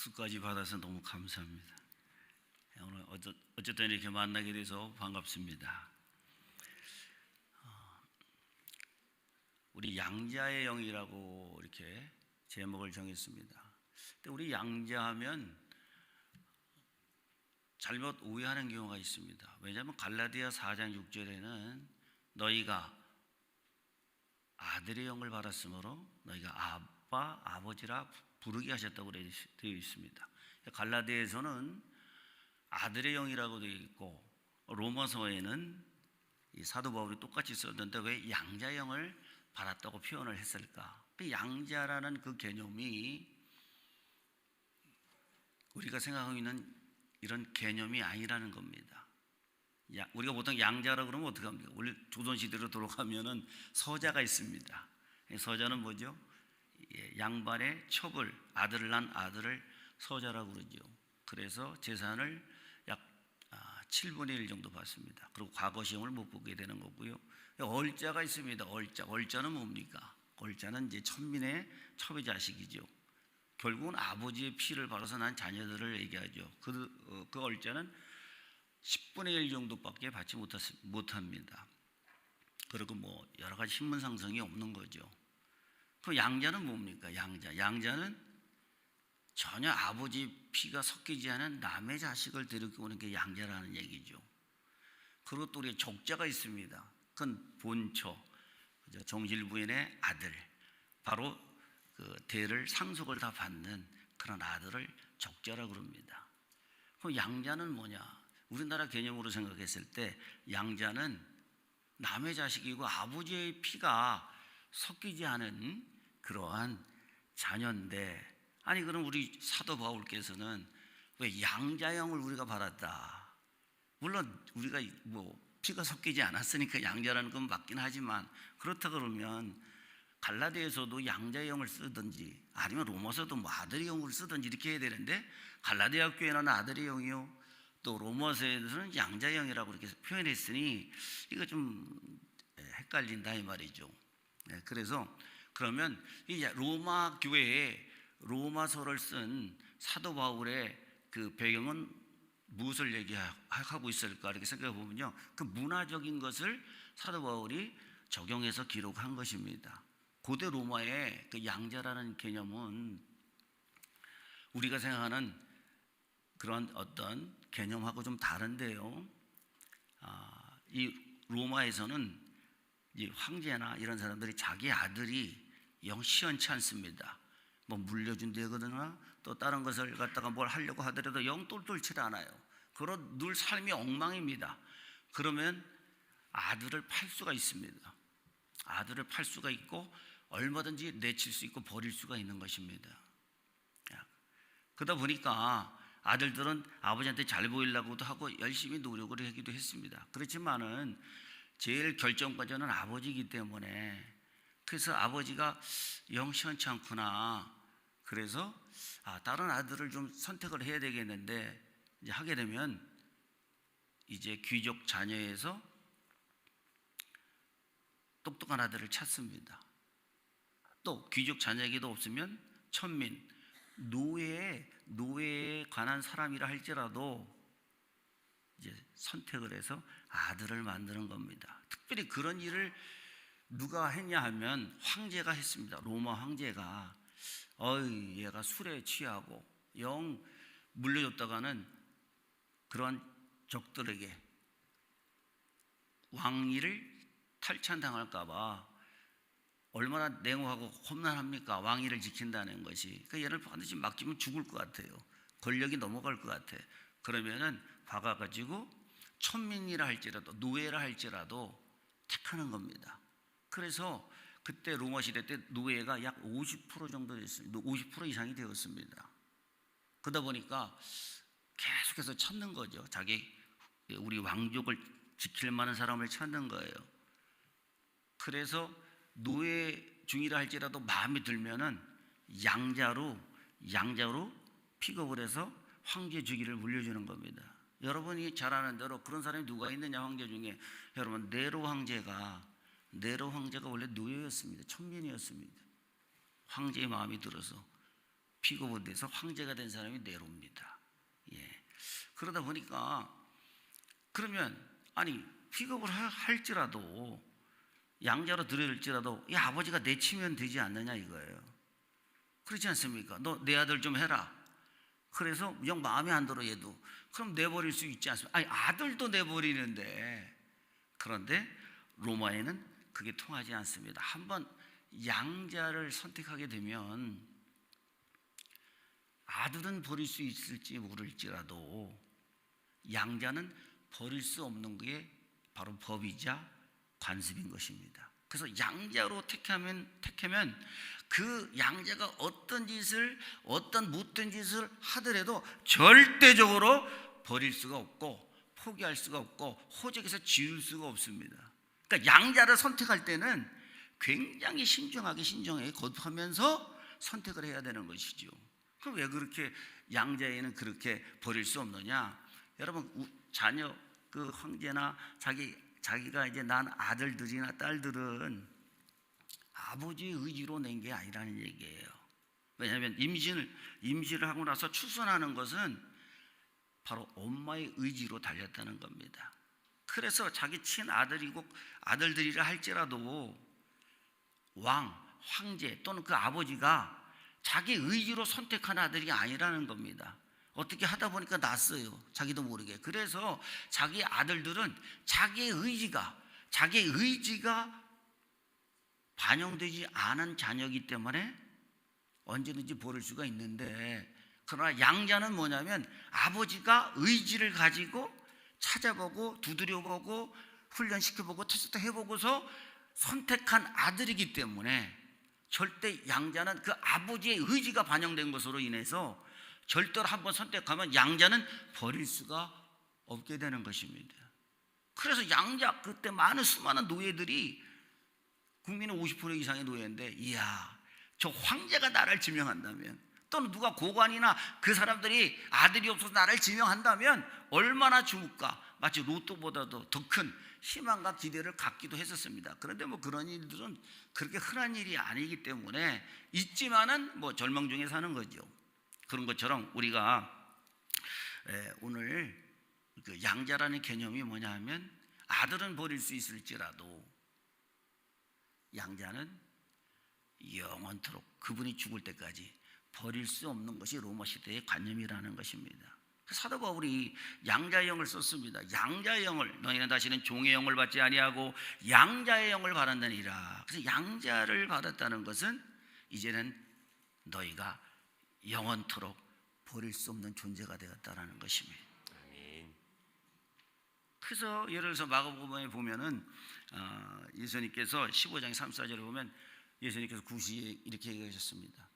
박수까지 받아서 너무 감사합니다. 오늘 어쩌- 어쨌든 이렇게 만나게 돼서 반갑습니다. 어, 우리 양자의 영이라고 이렇게 제목을 정했습니다. 근데 우리 양자하면 잘못 오해하는 경우가 있습니다. 왜냐하면 갈라디아 4장 6절에는 너희가 아들의 영을 받았으므로 너희가 아빠 아버지라 부르게 하셨다고 되어 있습니다. 갈라디아에서는 아들의 영이라고 되어 있고 로마서에는 이 사도 바울이 똑같이 썼는데 왜 양자 영을 받았다고 표현을 했을까? 그 양자라는 그 개념이 우리가 생각하고 있는 이런 개념이 아니라는 겁니다. 야, 우리가 보통 양자라 그러면 어떻게 합니까? 원래 조선 시대로 돌아가면은 서자가 있습니다. 이 서자는 뭐죠? 예, 양반의 첩을 아들을 낳은 아들을 서자라고 그러죠. 그래서 재산을 약 아, 7분의 1 정도 받습니다. 그리고 과거 시험을 못 보게 되는 거고요. 얼자가 있습니다. 얼자. 얼자는 뭡니까? 얼자는 이제 천민의 첩의 자식이죠. 결국은 아버지의 피를 발라서 난 자녀들을 얘기하죠. 그, 어, 그 얼자는 10분의 1 정도밖에 받지 못합니다. 그리고 뭐 여러 가지 신분 상승이 없는 거죠. 그 양자는 뭡니까? 양자. 양자는 전혀 아버지 피가 섞이지 않은 남의 자식을 데리고 오는 게 양자라는 얘기죠. 그리고 또 우리 족자가 있습니다. 그건 본처, 그죠? 정실부인의 아들. 바로 그 대를 상속을 다 받는 그런 아들을 적자라고 그럽니다. 그럼 양자는 뭐냐? 우리나라 개념으로 생각했을 때 양자는 남의 자식이고 아버지의 피가 섞이지 않은 그러한 자녀인데 아니 그럼 우리 사도 바울께서는 왜 양자형을 우리가 받았다. 물론 우리가 뭐 피가 섞이지 않았으니까 양자라는 건 맞긴 하지만 그렇다 그러면 갈라디아에서도 양자의 영을 쓰든지 아니면 로마서도 뭐 아들의 영을 쓰든지 이렇게 해야 되는데 갈라디아 교회는 아들의 영이요 또 로마서에서는 양자의 영이라고 이렇게 표현했으니 이거 좀 헷갈린다 이 말이죠. 네, 그래서 그러면 이 로마 교회에 로마서를 쓴 사도 바울의 그 배경은 무엇을 얘기하고 있을까 이렇게 생각해 보면요, 그 문화적인 것을 사도 바울이 적용해서 기록한 것입니다. 고대 로마의 그 양자라는 개념은 우리가 생각하는 그런 어떤 개념하고 좀 다른데요. 아, 이 로마에서는 이 황제나 이런 사람들이 자기 아들이 영 시원치 않습니다. 뭐 물려준다거나 또 다른 것을 갖다가 뭘 하려고 하더라도 영 똘똘치 않아요. 그런 늘 삶이 엉망입니다. 그러면 아들을 팔 수가 있습니다. 아들을 팔 수가 있고 얼마든지 내칠 수 있고 버릴 수가 있는 것입니다. 그러다 보니까 아들들은 아버지한테 잘 보이려고도 하고 열심히 노력을 하기도 했습니다. 그렇지만은 제일 결정과제는 아버지이기 때문에 그래서 아버지가 영 시원치 않구나. 그래서 아, 다른 아들을 좀 선택을 해야 되겠는데 이제 하게 되면 이제 귀족 자녀에서 똑똑한 아들을 찾습니다. 또 귀족 자녀에게도 없으면 천민 노예에 노예에 관한 사람이라 할지라도 이제 선택을 해서 아들을 만드는 겁니다. 특별히 그런 일을 누가 했냐 하면 황제가 했습니다. 로마 황제가 어이 얘가 술에 취하고 영 물려줬다가는 그런 적들에게 왕위를 탈찬당할까봐 얼마나 냉혹하고 험난합니까? 왕위를 지킨다는 것이. 그 얘를 반드시 맡기면 죽을 것 같아요. 권력이 넘어갈 것 같아. 그러면은 박아가지고 천민이라 할지라도 노예라 할지라도 택하는 겁니다. 그래서 그때 로마 시대 때 노예가 약 50% 정도 됐습니다. 50% 이상이 되었습니다. 그러다 보니까 계속해서 찾는 거죠. 자기 우리 왕족을 지킬 만한 사람을 찾는 거예요. 그래서 노예 중이라 할지라도 마음에 들면은 양자로 양자로 픽업을 해서 황제 주기를 물려주는 겁니다. 여러분이 잘 아는 대로 그런 사람이 누가 있느냐 황제 중에 여러분 네로 황제가 네로 황제가 원래 노예였습니다. 천민이었습니다. 황제의 마음이 들어서 피고가 돼서 황제가 된 사람이 네로입니다. 예. 그러다 보니까 그러면 아니 픽업을 하- 할지라도 양자로 들여일지라도 이 아버지가 내치면 되지 않느냐 이거예요. 그렇지 않습니까? 너 내 아들 좀 해라. 그래서 영 마음에 안 들어 얘도 그럼 내버릴 수 있지 않습니까? 아니 아들도 내버리는데 그런데 로마에는 그게 통하지 않습니다. 한번 양자를 선택하게 되면 아들은 버릴 수 있을지 모를지라도 양자는 버릴 수 없는 게 바로 법이자 관습인 것입니다. 그래서 양자로 택하면 택하면 그 양자가 어떤 짓을 어떤 못된 짓을 하더라도 절대적으로 버릴 수가 없고 포기할 수가 없고 호적에서 지울 수가 없습니다. 그러니까 양자를 선택할 때는 굉장히 신중하게 신중하게 거듭하면서 선택을 해야 되는 것이죠. 그럼 왜 그렇게 양자에는 그렇게 버릴 수 없느냐? 여러분 우- 자녀 그 황제나 자기 자기가 이제 난 아들들이나 딸들은 아버지의 의지로 낸 게 아니라는 얘기예요. 왜냐하면 임신을 임신을 하고 나서 출산하는 것은 바로 엄마의 의지로 달렸다는 겁니다. 그래서 자기 친아들이고 아들들이라 할지라도 왕, 황제 또는 그 아버지가 자기 의지로 선택한 아들이 아니라는 겁니다. 어떻게 하다 보니까 났어요. 자기도 모르게. 그래서 자기 아들들은 자기의 의지가 자기의 의지가 반영되지 않은 자녀이기 때문에 언제든지 버릴 수가 있는데 그러나 양자는 뭐냐면 아버지가 의지를 가지고 찾아보고 두드려보고 훈련시켜보고 테스트 해보고서 선택한 아들이기 때문에 절대 양자는 그 아버지의 의지가 반영된 것으로 인해서 절대로 한번 선택하면 양자는 버릴 수가 없게 되는 것입니다. 그래서 양자 그때 많은 수많은 노예들이 국민의 50% 이상의 노예인데 이야 저 황제가 나를 지명한다면 또는 누가 고관이나 그 사람들이 아들이 없어서 나를 지명한다면 얼마나 좋을까 마치 로또보다도 더 큰 희망과 기대를 갖기도 했었습니다. 그런데 뭐 그런 일들은 그렇게 흔한 일이 아니기 때문에 있지만은 뭐 절망 중에 사는 거죠. 그런 것처럼 우리가 에, 오늘 그 양자라는 개념이 뭐냐 하면 아들은 버릴 수 있을지라도 양자는 영원토록 그분이 죽을 때까지 버릴 수 없는 것이 로마 시대의 관념이라는 것입니다. 사도 바울이 양자의 영을 썼습니다. 양자의 영을 너희는 다시는 종의 영을 받지 아니하고 양자의 영을 받았느니라. 그래서 양자를 받았다는 것은 이제는 너희가 영원토록 버릴 수 없는 존재가 되었다라는 것입니다. 그래서 예를 들어서 마가복음에 보면은 어, 예수님께서 15장 3, 4절에 보면 예수님께서 구시에 이렇게 얘기하셨습니다.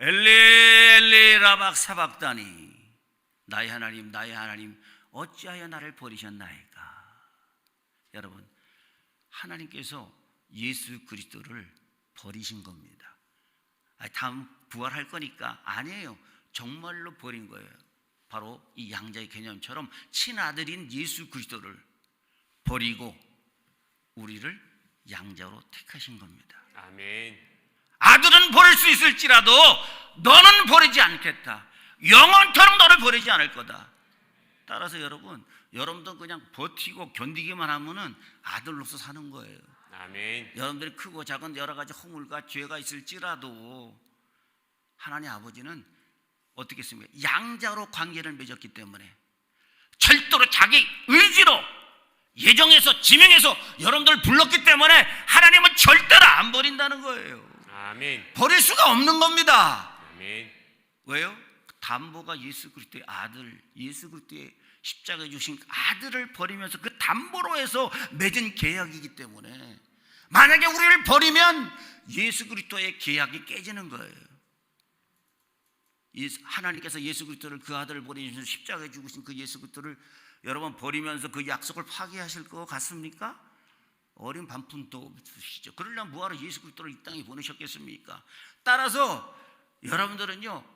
엘리 엘리 라박 사박다니 나의 하나님 나의 하나님 어찌하여 나를 버리셨나이까 여러분 하나님께서 예수 그리스도를 버리신 겁니다. 아, 다음 부활할 거니까 아니에요. 정말로 버린 거예요. 바로 이 양자의 개념처럼 친아들인 예수 그리스도를 버리고 우리를 양자로 택하신 겁니다. 아멘. 아들은 버릴 수 있을지라도 너는 버리지 않겠다. 영원토록 너를 버리지 않을 거다. 따라서 여러분, 여러분도 그냥 버티고 견디기만 하면은 아들로서 사는 거예요. 아멘. 여러분들이 크고 작은 여러 가지 허물과 죄가 있을지라도 하나님 아버지는 어떻게 했습니까? 양자로 관계를 맺었기 때문에 절대로 자기 의지로 예정해서 지명해서 여러분들 불렀기 때문에 하나님은 절대로 안 버린다는 거예요. 아멘. 버릴 수가 없는 겁니다. 아멘. 왜요? 담보가 예수 그리스도의 아들, 예수 그리스도의 십자가에 주신 아들을 버리면서 그 담보로 해서 맺은 계약이기 때문에 만약에 우리를 버리면 예수 그리스도의 계약이 깨지는 거예요. 하나님께서 예수 그리스도를 그 아들을 버리면서 십자가에 죽으신 그 예수 그리스도를 여러분 버리면서 그 약속을 파기하실 것 같습니까? 어린 반푼도 주시죠. 그러려면 뭐하러 예수 그리스도를 이 땅에 보내셨겠습니까? 따라서 여러분들은요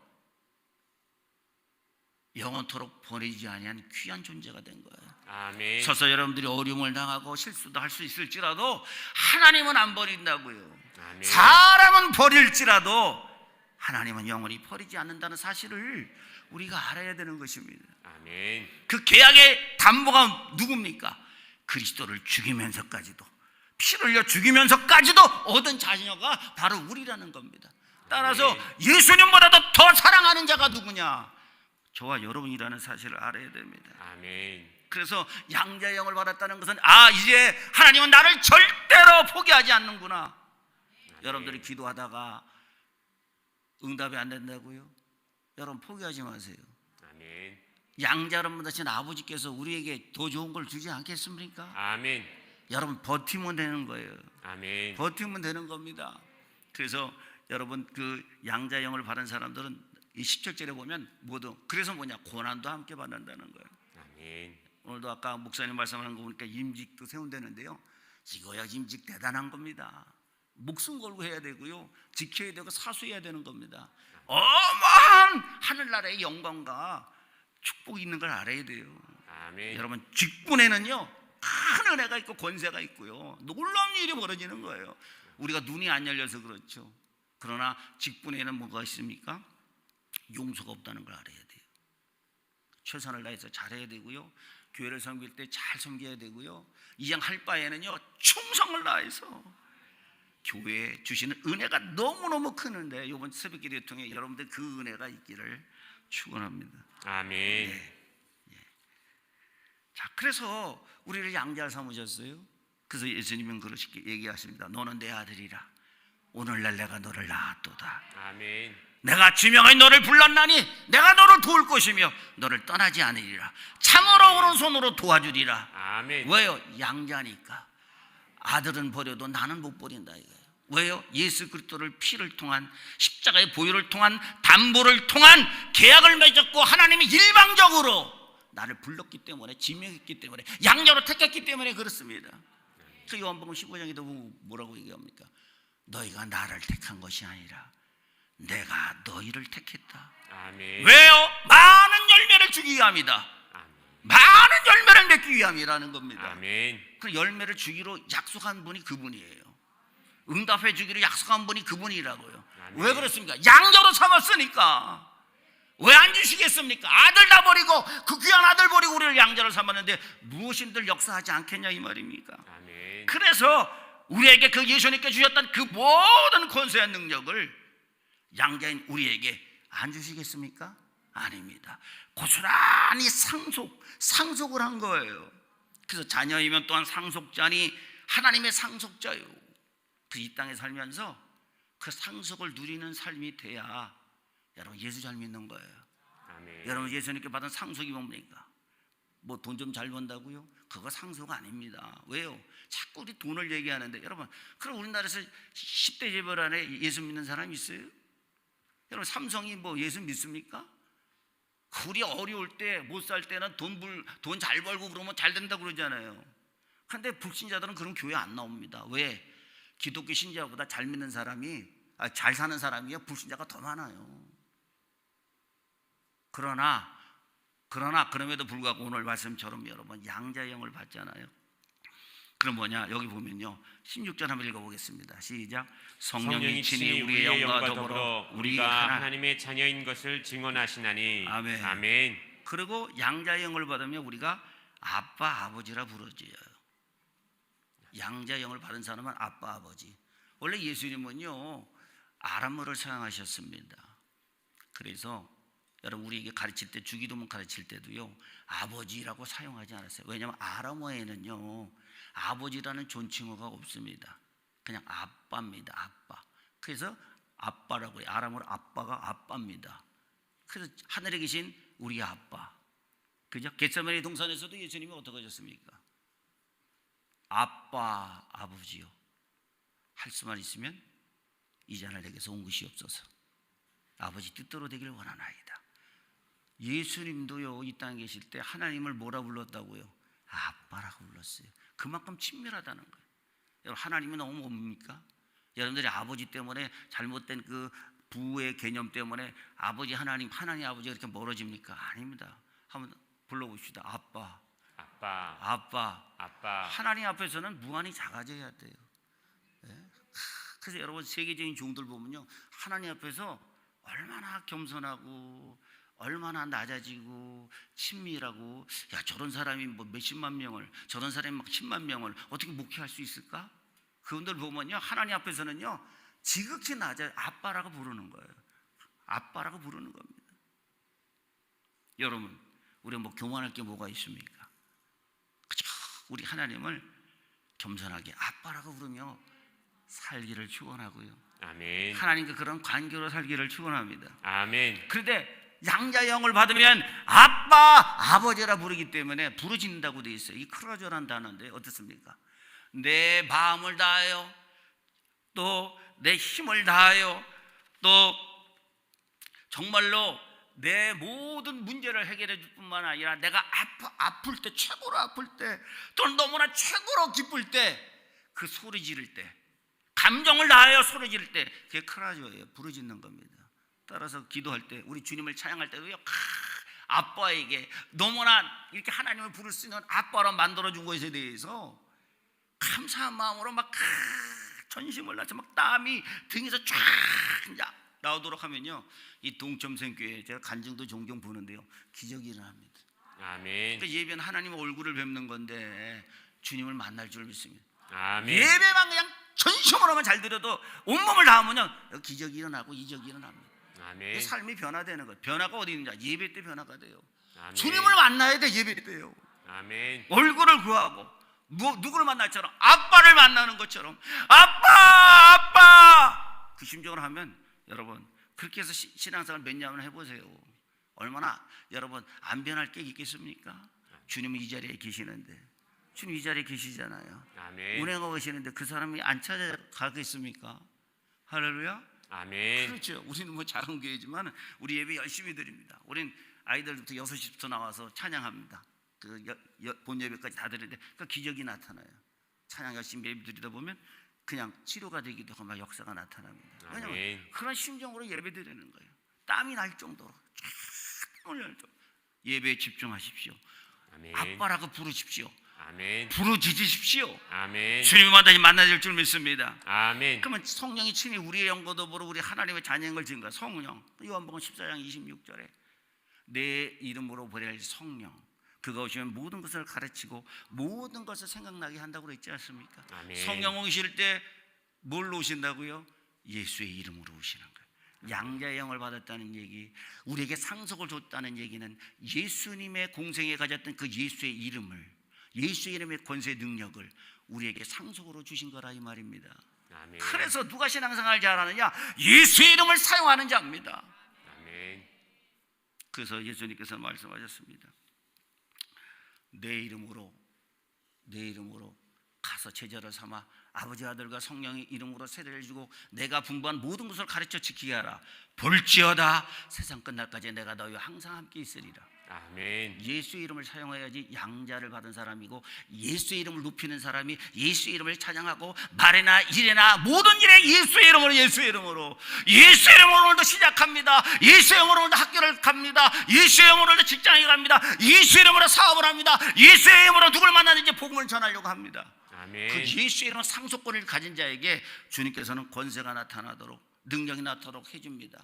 영원토록 보내지 아니한 귀한 존재가 된 거예요. 아멘. 서서 여러분들이 어려움을 당하고 실수도 할 수 있을지라도 하나님은 안 버린다고요. 아멘. 사람은 버릴지라도 하나님은 영원히 버리지 않는다는 사실을 우리가 알아야 되는 것입니다. 아멘. 그 계약의 담보가 누굽니까? 그리스도를 죽이면서까지도 피를 흘려 죽이면서까지도 얻은 자녀가 바로 우리라는 겁니다. 따라서 예수님보다도 더 사랑하는 자가 누구냐? 저와 여러분이라는 사실을 알아야 됩니다. 아멘. 그래서 양자의 영을 받았다는 것은 아 이제 하나님은 나를 절대로 포기하지 않는구나. 여러분들이 기도하다가 응답이 안 된다고요? 여러분 포기하지 마세요. 아멘. 양자를 받으신 아버지께서 우리에게 더 좋은 걸 주지 않겠습니까? 아멘. 여러분 버티면 되는 거예요. 아멘. 버티면 되는 겁니다. 그래서 여러분 그 양자 영을 받은 사람들은 이 10절절에 보면 모두 그래서 뭐냐 고난도 함께 받는다는 거예요. 아멘. 오늘도 아까 목사님 말씀하는 거 보니까 임직도 세운다는데요. 이거야 임직 대단한 겁니다. 목숨 걸고 해야 되고요. 지켜야 되고 사수해야 되는 겁니다. 어마한 하늘나라의 영광과 축복이 있는 걸 알아야 돼요. 아멘. 여러분 직분에는요 큰 은혜가 있고 권세가 있고요 놀라운 일이 벌어지는 거예요. 우리가 눈이 안 열려서 그렇죠. 그러나 직분에는 뭐가 있습니까? 용서가 없다는 걸 알아야 돼요. 최선을 다해서 잘해야 되고요. 교회를 섬길 때 잘 섬겨야 되고요. 이왕 할 바에는요 충성을 다해서 교회에 주시는 은혜가 너무너무 크는데 이번 새벽기도를 통해 여러분들 그 은혜가 있기를 축원합니다. 아멘. 자, 그래서 우리를 양자를 삼으셨어요. 그래서 예수님은 그렇게 얘기하십니다. 너는 내 아들이라. 오늘날 내가 너를 낳았도다. 아멘. 내가 지명하여 너를 불렀나니 내가 너를 도울 것이며 너를 떠나지 않으리라. 참으로 오른손으로 도와주리라. 아멘. 왜요? 양자니까. 아들은 버려도 나는 못 버린다 이거예요. 왜요? 예수 그리스도를 피를 통한 십자가의 보혈을 통한 담보를 통한 계약을 맺었고 하나님이 일방적으로 나를 불렀기 때문에 지명했기 때문에 양자로 택했기 때문에 그렇습니다. 그 요한복음 15장에도 뭐라고 얘기합니까? 너희가 나를 택한 것이 아니라 내가 너희를 택했다. 아멘. 왜요? 많은 열매를 주기 위함이다. 아멘. 많은 열매를 맺기 위함이라는 겁니다. 아멘. 그 열매를 주기로 약속한 분이 그분이에요. 응답해 주기로 약속한 분이 그분이라고요. 아멘. 왜 그렇습니까? 양자로 삼았으니까. 왜 안 주시겠습니까? 아들 다 버리고 그 귀한 아들 버리고 우리를 양자로 삼았는데 무엇인들 역사하지 않겠냐 이 말입니까? 아멘. 그래서 우리에게 그 예수님께 주셨던 그 모든 권세한 능력을 양자인 우리에게 안 주시겠습니까? 아닙니다. 고스란히 상속, 상속을 한 거예요. 그래서 자녀이면 또한 상속자니 하나님의 상속자요. 그이 땅에 살면서 그 상속을 누리는 삶이 돼야 여러분 예수 잘 믿는 거예요. 아멘. 여러분 예수님께 받은 상속이 뭡니까? 뭐 돈 좀 잘 번다고요? 그거 상속 아닙니다. 왜요? 자꾸 우리 돈을 얘기하는데 여러분 그럼 우리나라에서 10대 재벌 안에 예수 믿는 사람 있어요? 여러분 삼성이 뭐 예수 믿습니까? 우리 어려울 때 못 살 때는 돈불돈 잘 벌고 그러면 잘 된다 그러잖아요. 근데 불신자들은 그런 교회 안 나옵니다. 왜? 기독교 신자보다 잘 믿는 사람이 아, 잘 사는 사람이요 불신자가 더 많아요. 그러나 그러나 그럼에도 불구하고 오늘 말씀처럼 여러분 양자의 영을 받잖아요. 그럼 뭐냐? 여기 보면요. 16절 한번 읽어보겠습니다. 시작. 성령이 친히 우리의 영과 더불어 우리가 하나. 하나님의 자녀인 것을 증언하시나니 아멘. 아멘. 그리고 양자의 영을 받으면 우리가 아빠 아버지라 부르지요. 양자의 영을 받은 사람은 아빠 아버지. 원래 예수님은요 아람어를 사용하셨습니다. 그래서 여러분 우리에게 가르칠 때 주기도문 가르칠 때도요 아버지라고 사용하지 않았어요. 왜냐하면 아람어에는요 아버지라는 존칭어가 없습니다. 그냥 아빠입니다. 아빠. 그래서 아빠라고 해요. 아람어로 아빠가 아빠입니다. 그래서 하늘에 계신 우리 아빠. 그죠? 겟세마네 동산에서도 예수님이 어떻게 하셨습니까? 아빠, 아버지요. 할 수만 있으면 이 잔을 내게서 온 것이 없어서 아버지 뜻대로 되기를 원하나이다. 예수님도요 이 땅에 계실 때 하나님을 뭐라 불렀다고요? 아빠라고 불렀어요. 그만큼 친밀하다는 거예요. 여러분 하나님은 너무 뭡니까? 여러분들이 아버지 때문에 잘못된 그 부의 개념 때문에 아버지 하나님 하나님 아버지가 이렇게 멀어집니까? 아닙니다. 한번 불러봅시다. 아빠, 아빠. 아빠. 아빠. 하나님 앞에서는 무한히 작아져야 돼요. 예? 그래서 여러분 세계적인 종들 보면요, 하나님 앞에서 얼마나 겸손하고 얼마나 낮아지고 친밀하고 야 저런 사람이 뭐 몇십만 명을 저런 사람이 막 10만 명을 어떻게 목회할 수 있을까? 그분들 보면요 하나님 앞에서는요 지극히 낮아요 아빠라고 부르는 거예요 아빠라고 부르는 겁니다 여러분 우리 뭐 교만할 게 뭐가 있습니까? 우리 하나님을 겸손하게 아빠라고 부르며 살기를 축원하고요 아멘. 하나님과 그런 관계로 살기를 축원합니다 아멘. 그런데 양자형을 받으면 아빠, 아버지라 부르기 때문에 부르짖는다고 돼 있어요. 이 크라조란 단어인데 어떻습니까? 내 마음을 다하여 또 내 힘을 다하여 또 정말로 내 모든 문제를 해결해 줄 뿐만 아니라 내가 아파, 아플 때 최고로 아플 때 또는 너무나 최고로 기쁠 때 그 소리 지를 때 감정을 다하여 소리 지를 때 그게 크라조예요. 부르짖는 겁니다. 따라서 기도할 때 우리 주님을 찬양할 때도요. 크, 아빠에게 너무나 이렇게 하나님을 부를 수 있는 아빠로 만들어 준 것에 대해서 감사한 마음으로 막 크, 전심을 다해서 막 땀이 등에서 쫙 나오도록 하면요. 이 동점생 교회 제가 간증도 종종 보는데요. 기적이 일어납니다. 아멘. 그러니까 예배는 하나님의 얼굴을 뵙는 건데 주님을 만날 줄 믿습니다. 아멘. 예배만 그냥 전심으로만 잘 드려도 온몸을 다하면 요. 기적이 일어나고 이적이 일어납니다. 아멘. 삶이 변화되는 거예요. 변화가 어디 있느냐? 예배 때 변화가 돼요. 아멘. 주님을 만나야 돼 예배 때요. 아멘. 얼굴을 구하고 뭐, 누구를 만날처럼 아빠를 만나는 것처럼 아빠 아빠 그 심정을 하면 여러분 그렇게 해서 시- 신앙생활 몇 년을 해보세요. 얼마나 여러분 안 변할 게 있겠습니까? 주님은 이 자리에 계시는데 주님 이 자리에 계시잖아요. 아멘. 운행하고 계시는데 그 사람이 안 찾아가겠습니까? 할렐루야. 아멘. 그렇죠. 우리는 뭐 작은 교회지만 우리 예배 열심히 드립니다. 우린 아이들부터 6시부터 나와서 찬양합니다. 그 본 예배까지 다 드리는데 그 기적이 나타나요. 찬양 열심히 예배 드리다 보면 그냥 치료가 되기도 하고 막 역사가 나타납니다. 왜냐면 아멘. 그런 심정으로 예배 드리는 거예요. 땀이 날 정도로 쫙 땀을 날 정도로 예배에 집중하십시오. 아멘. 아빠라고 부르십시오. 아멘. 부르짖으십시오. 아멘. 주님과 다시 만나질 줄 믿습니다. 아멘. 그러면 성령이 친히 우리의 영고도 보러 우리 하나님의 자녀인 증거 성령 요한복음 14장 26절에 내 이름으로 보낼 성령 그가 오시면 모든 것을 가르치고 모든 것을 생각나게 한다고 그랬지 않습니까? 아멘. 성령 오실 때 뭘로 오신다고요? 예수의 이름으로 오시는 거예요. 양자의 영을 받았다는 얘기, 우리에게 상속을 줬다는 얘기는 예수님의 공생에 가졌던 그 예수의 이름을, 예수의 이름의 권세 능력을 우리에게 상속으로 주신 거라 이 말입니다. 아멘. 그래서 누가 신앙생활 잘하느냐? 예수의 이름을 사용하는 자입니다. 아멘. 그래서 예수님께서 말씀하셨습니다. 내 이름으로 내 이름으로 가서 제자를 삼아 아버지 아들과 성령의 이름으로 세례를 주고 내가 분부한 모든 것을 가르쳐 지키게 하라. 볼지어다 세상 끝날까지 내가 너희와 항상 함께 있으리라. 아멘. 예수의 이름을 사용해야지 양자를 받은 사람이고 예수의 이름을 높이는 사람이 예수의 이름을 찬양하고 말이나 일이나 모든 일에 예수의 이름으로 예수의 이름으로 예수의 이름으로 오늘도 시작합니다 예수의 이름으로 오늘도 학교를 갑니다 예수의 이름으로 오늘도 직장에 갑니다 예수의 이름으로 사업을 합니다 예수의 이름으로 누굴 만나든지 복음을 전하려고 합니다 그 아멘. 예수의 이름 상속권을 가진 자에게 주님께서는 권세가 나타나도록 능력이 나타나도록 해줍니다.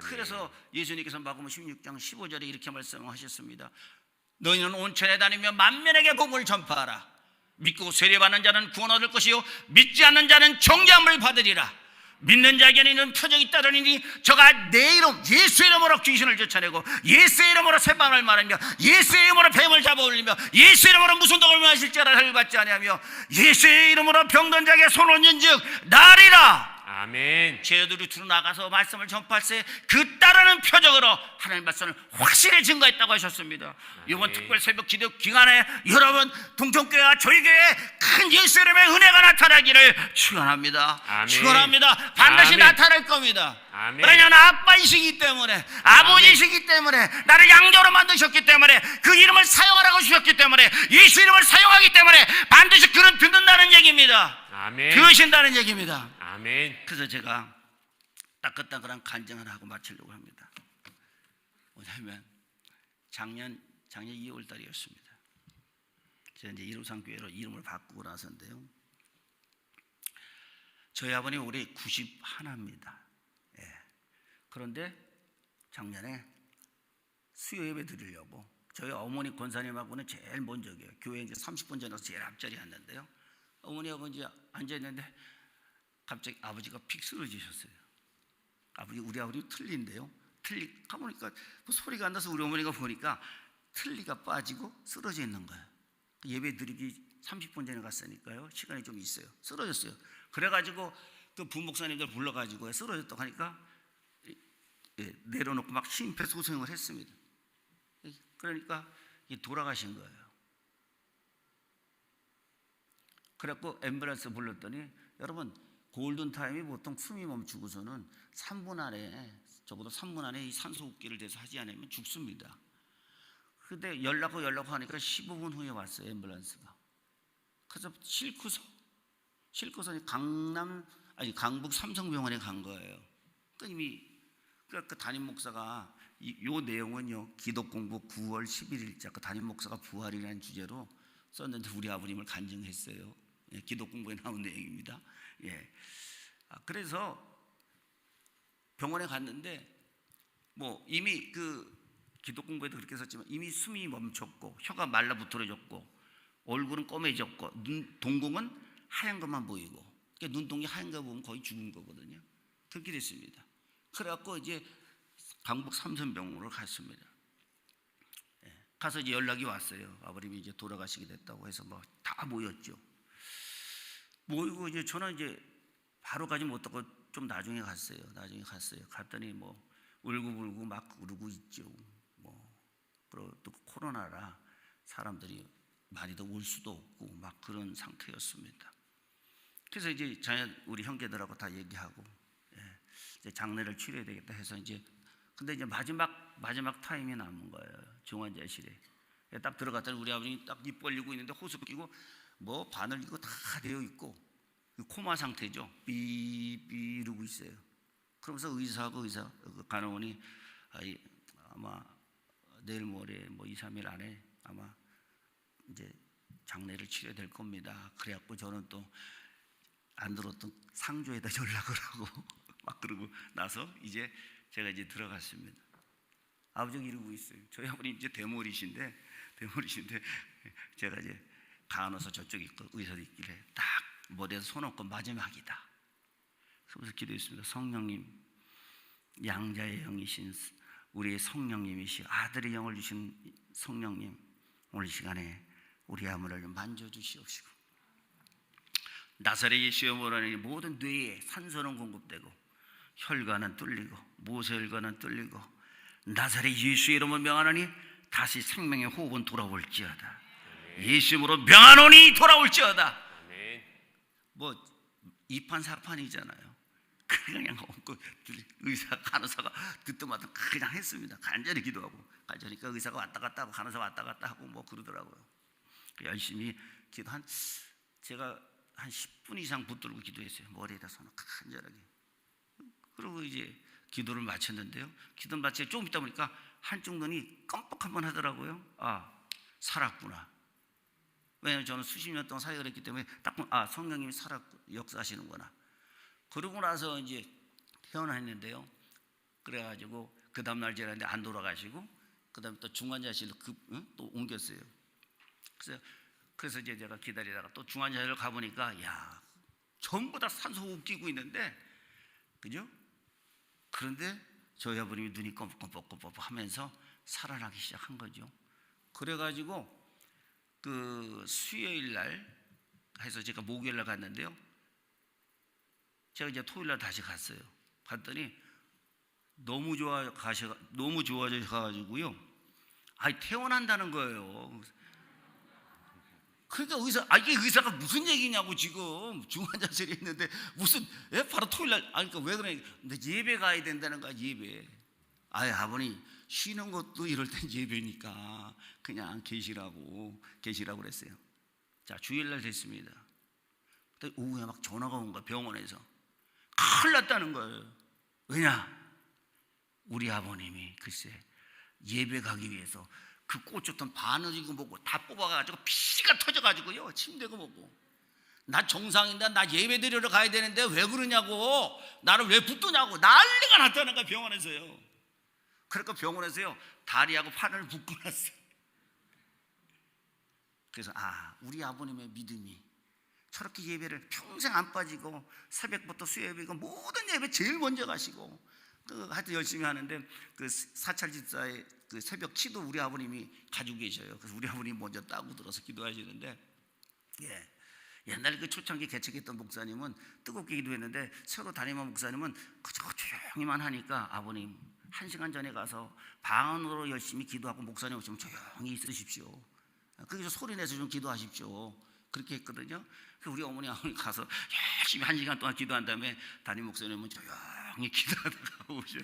그래서 예수님께서 마가복음 16장 15절에 이렇게 말씀하셨습니다. 너희는 온천에 다니며 만면에게 복음을 전파하라. 믿고 세례받는 자는 구원 얻을 것이요 믿지 않는 자는 정죄함을 받으리라. 믿는 자에게는 표적이 따르니 저가 내 이름 예수의 이름으로 귀신을 쫓아내고 예수의 이름으로 새방을 말하며 예수의 이름으로 뱀을 잡아올리며 예수의 이름으로 무슨 독을 마실 자라 를 받지 아니하며 예수의 이름으로 병든 자에게 손 얹은 즉 나리라 아멘. 제자들이 두루 나가서 말씀을 전파할세 그 따르는 표적으로 하나님 말씀을 확실히 증거했다고 하셨습니다. 이번 특별 새벽 기도 기간에 여러분 동정교회와 저희 교회에 큰 예수 이름의 은혜가 나타나기를 축원합니다. 아멘. 축원합니다. 반드시 아멘. 나타날 겁니다. 아멘. 왜냐하면 아빠이시기 때문에 아버지이시기 때문에 나를 양자로 만드셨기 때문에 그 이름을 사용하라고 주셨기 때문에 예수 이름을 사용하기 때문에 반드시 그는 듣는다는 얘기입니다. 아멘. 들으신다는 얘기입니다. 아멘. 그래서 제가 따끈따끈한 간증을 하고 마치려고 합니다. 뭐냐면 작년 작년 2월 달이었습니다. 제가 이제 이루상 교회로 이름을 바꾸고 나서인데요. 저희 아버님 올해 90 하나입니다. 예. 그런데 작년에 수요 예배 드리려고 저희 어머니 권사님하고는 제일 먼저게요. 교회 이제 30분 전에 제일 앞자리에 앉는데요. 어머니하고 이제 앉아 있는데 갑자기 아버지가 픽 쓰러지셨어요. 아버지 우리 아버지 틀린데요. 틀리 가보니까 뭐 소리가 안 나서 우리 어머니가 보니까 틀니가 빠지고 쓰러져 있는 거예요. 예배 드리기 30분 전에 갔으니까요. 시간이 좀 있어요. 쓰러졌어요. 그래가지고 그 부목사님들 불러가지고 쓰러졌다고 하니까 예, 내려놓고 막 심폐소생을 했습니다. 그러니까 이 돌아가신 거예요. 그래갖고 앰뷸런스 불렀더니 여러분 골든 타임이 보통 숨이 멈추고서는 3분 안에 적어도 3분 안에 이 산소 호흡기를 대서 하지 않으면 죽습니다. 근데 연락하고 연락하니까 15분 후에 왔어요 앰뷸런스가. 그래서 싣고서 싣고서 강남 아니 강북 삼성병원에 간 거예요. 그 이미 그러니까 그 담임 목사가 이, 요 내용은요 기독 공부 9월 11일자 그 담임 목사가 부활이라는 주제로 썼는데 우리 아버님을 간증했어요. 예, 기독 공부에 나온 내용입니다. 예. 아, 그래서 병원에 갔는데 뭐 이미 그 기독공부에도 그렇게 썼지만 이미 숨이 멈췄고 혀가 말라붙어졌고 얼굴은 검해졌고 눈 동공은 하얀 것만 보이고 그러니까 눈동이 하얀 거 보면 거의 죽은 거거든요. 그렇게 됐습니다. 그래갖고 이제 강북 삼성병원으로 갔습니다. 예, 가서 이제 연락이 왔어요. 아버님이 이제 돌아가시게 됐다고 해서 뭐 다 모였죠. 모이고 이제 저는 이제 바로 가지 못하고 좀 나중에 갔어요. 나중에 갔어요. 갔더니 뭐 울고불고 막 울고 있죠. 뭐 그리고 또 코로나라 사람들이 많이도 올 수도 없고 막 그런 상태였습니다. 그래서 이제 자연 우리 형제들하고 다 얘기하고 예, 이제 장례를 치러야 되겠다 해서 이제 근데 이제 마지막 마지막 타임이 남은 거예요 중환자실에 예, 딱 들어갔더니 우리 아버님이 딱 입 벌리고 있는데 호흡 끼고 뭐 바늘 이거 다 되어 있고 그 코마 상태죠 삐삐 이러고 있어요 그러면서 의사하고 의사 그 간호원이 아마 내일 모레 뭐 2, 3일 안에 아마 이제 장례를 치러야 될 겁니다 그래갖고 저는 또 안 들었던 상조에다 연락을 하고 막 그러고 나서 이제 제가 이제 들어갔습니다. 아버지가 이러고 있어요. 저희 아버님 이제 대머리신데 대머리신데 제가 이제 간호사 저쪽 있고 의사도 있길래 딱 머리에서 손 얹고 마지막이다. 그러면서 기도했습니다. 성령님 양자의 영이신 우리의 성령님이시 아들의 영을 주신 성령님 오늘 시간에 우리 아무를 만져주시옵시고 나사렛 예수의 모라니 모든 뇌에 산소는 공급되고 혈관은 뚫리고 모세혈관은 뚫리고 나사렛 예수의 이름을 명하노니 다시 생명의 호흡은 돌아올지어다 예수 이름으로 명하노니 돌아올지어다 아멘. 뭐 이판 사판이잖아요 그냥 그 의사 간호사가 듣더마다 그냥 했습니다 간절히 기도하고 간절히니까 의사가 왔다 갔다 하고 간호사 왔다 갔다 하고 뭐 그러더라고요 열심히 기도 한 제가 한 10분 이상 붙들고 기도했어요. 머리에다 손을 간절하게. 그리고 이제 기도를 마쳤는데요. 기도를 마치고 조금 있다 보니까 한쪽 눈이 깜빡 한번 하더라고요. 아, 살았구나. 왜냐하면 저는 수십 년 동안 사역을 했기 때문에 딱, 아, 성령님이 살았, 역사하시는구나. 그러고 나서 이제 태어났는데요. 그래가지고 그 다음날 이제 안 돌아가시고, 그 다음에 또 중환자실로 급, 응? 또 옮겼어요. 그래서 그래서 이제 제가 기다리다가 또 중환자실을 가보니까 야 전부 다 산소 끼고 있는데 그죠? 그런데 저희 아버님이 눈이 껌뻑껌뻑껌뻑 하면서 살아나기 시작한 거죠. 그래가지고 그 수요일 날 해서 제가 목요일 날 갔는데요. 제가 이제 토요일 날 다시 갔어요. 갔더니 너무 좋아 가셔 너무 좋아져 가지고요. 아니 퇴원한다는 거예요. 그러니까 의사, 아 이게 의사가 무슨 얘기냐고 지금 중환자실에 있는데 무슨 예? 바로 토요일 날, 아니 그러니까 왜 그래? 근데 예배 가야 된다는 거야 예배. 아이 아버님 쉬는 것도 이럴 땐 예배니까 그냥 계시라고 계시라고 그랬어요. 자 주일 날 됐습니다. 오후에 막 전화가 온 거야 병원에서 큰일 났다는 거예요. 왜냐? 우리 아버님이 글쎄 예배 가기 위해서 그 꽂혔던 바늘이고 뭐고 다 뽑아가지고 피가 터져가지고요 침대고 뭐고 나 정상인데 나 예배 드리러 가야 되는데 왜 그러냐고 나를 왜 붙드냐고 난리가 났다는 거야 병원에서요 그러니까 병원에서요 다리하고 묶고 났어 그래서 아 우리 아버님의 믿음이 저렇게 예배를 평생 안 빠지고 새벽부터 수요예배고 모든 예배 제일 먼저 가시고 그 하여튼 열심히 하는데 그 사찰 집사의 그 새벽 치도 우리 아버님이 가지고 계셔요. 그래서 우리 아버님이 먼저 따고 들어서 기도하시는데 예. 옛날에 그 초창기 개척했던 목사님은 뜨겁게 기도했는데 새로 담임한 목사님은 그저 조용히만 하니까 아버님 한 시간 전에 가서 방 안으로 열심히 기도하고 목사님 오시면 조용히 있으십시오. 거기서 소리 내서 좀 기도하십시오. 그렇게 했거든요. 그 우리 어머니 아버님 가서 열심히 한 시간 동안 기도한 다음에 담임 목사님은 조용히 기도하다가 오셔요.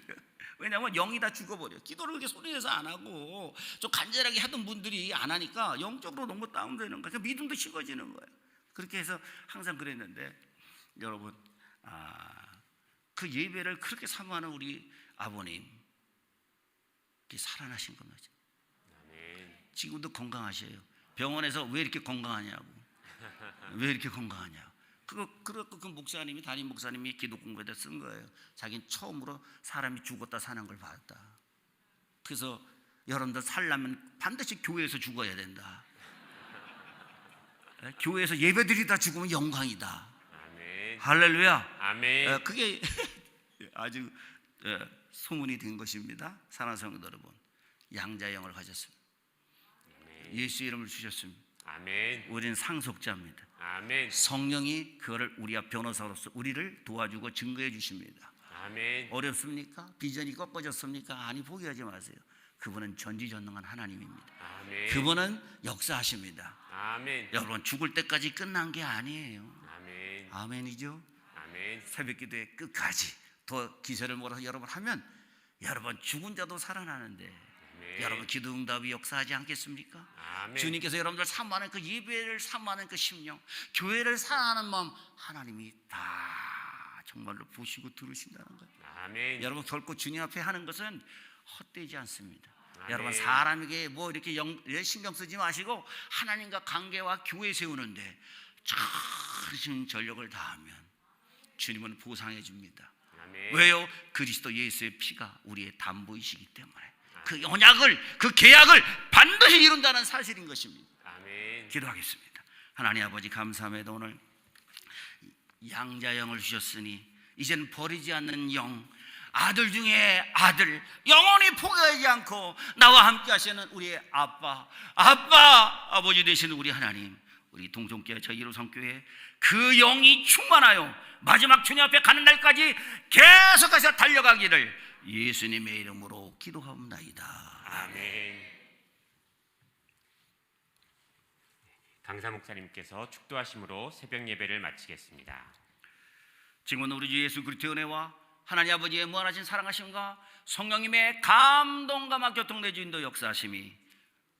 왜냐하면 영이 다 죽어버려. 기도를 그렇게 소리 내서 안 하고 좀 간절하게 하던 분들이 안 하니까 영적으로 너무 다운되는 거예요. 그 믿음도 식어지는 거예요. 그렇게 해서 항상 그랬는데 여러분 아, 그 예배를 그렇게 사모하는 우리 아버님 살아나신 겁니다. 지금도 건강하셔요. 병원에서 왜 이렇게 건강하냐고. 왜 이렇게 건강하냐. 그거 그렇고 그 목사님이 담임 목사님이 기도 공부에다 쓴 거예요. 자기는 처음으로 사람이 죽었다 사는 걸 봤다. 그래서 여러분들 살려면 반드시 교회에서 죽어야 된다. 예? 교회에서 예배드리다 죽으면 영광이다. 아멘. 할렐루야. 아멘. 예, 그게 아주 예, 소문이 된 것입니다. 사랑하는 성도 여러분, 양자영을 가졌습니다. 예수 이름을 주셨습니다. 아멘. 우리는 상속자입니다. 아멘. 성령이 그거를 우리와 변호사로서 우리를 도와주고 증거해 주십니다. 아멘. 어렵습니까? 비전이 꺾어졌습니까? 아니 포기하지 마세요. 그분은 전지전능한 하나님입니다. 아멘. 그분은 역사하십니다. 아멘. 여러분 죽을 때까지 끝난 게 아니에요. 아멘. 아멘이죠. 아멘. 새벽 기도에 끝까지 더 기세를 몰아서 여러분 하면 여러분 죽은 자도 살아나는데 아멘. 여러분 기도 응답이 역사하지 않겠습니까? 아멘. 주님께서 여러분들 삼하는 그 예배를 삼하는 그 심령, 교회를 사랑하는 마음 하나님이 다 정말로 보시고 들으신다는 거예요. 아멘. 여러분 결코 주님 앞에 하는 것은 헛되지 않습니다. 아멘. 여러분 사람에게 뭐 이렇게 영, 예, 신경 쓰지 마시고 하나님과 관계와 교회 세우는데 참 전력을 다하면 주님은 보상해 줍니다. 아멘. 왜요? 그리스도 예수의 피가 우리의 담보이시기 때문에 그 언약을 그 계약을 반드시 이룬다는 사실인 것입니다. 아멘. 기도하겠습니다. 하나님 아버지 감사합니다. 오늘 양자 영을 주셨으니 이젠 버리지 않는 영 아들 중에 아들 영원히 포기하지 않고 나와 함께 하시는 우리의 아빠 아빠 아버지 되신 우리 하나님 우리 동종교회 저희 이로성교회 그 영이 충만하여 마지막 주님 앞에 가는 날까지 계속해서 달려가기를 예수님의 이름으로 기도하옵나이다. 아멘. 강사 목사님께서 축도하심으로 새벽 예배를 마치겠습니다. 지금은 우리 주 예수 그리스도의 은혜와 하나님 아버지의 무한하신 사랑하심과 성령님의 감동과 막 교통내 주 인도 역사하심이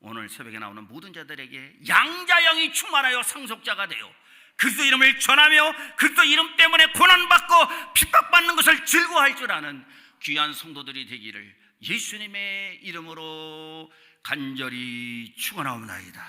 오늘 새벽에 나오는 모든 자들에게 양자영이 충만하여 상속자가 되어 그리스도 이름을 전하며 그리스도 이름 때문에 고난받고 핍박받는 것을 즐거워할 줄 아는 귀한 성도들이 되기를 예수님의 이름으로 간절히 축원하옵나이다.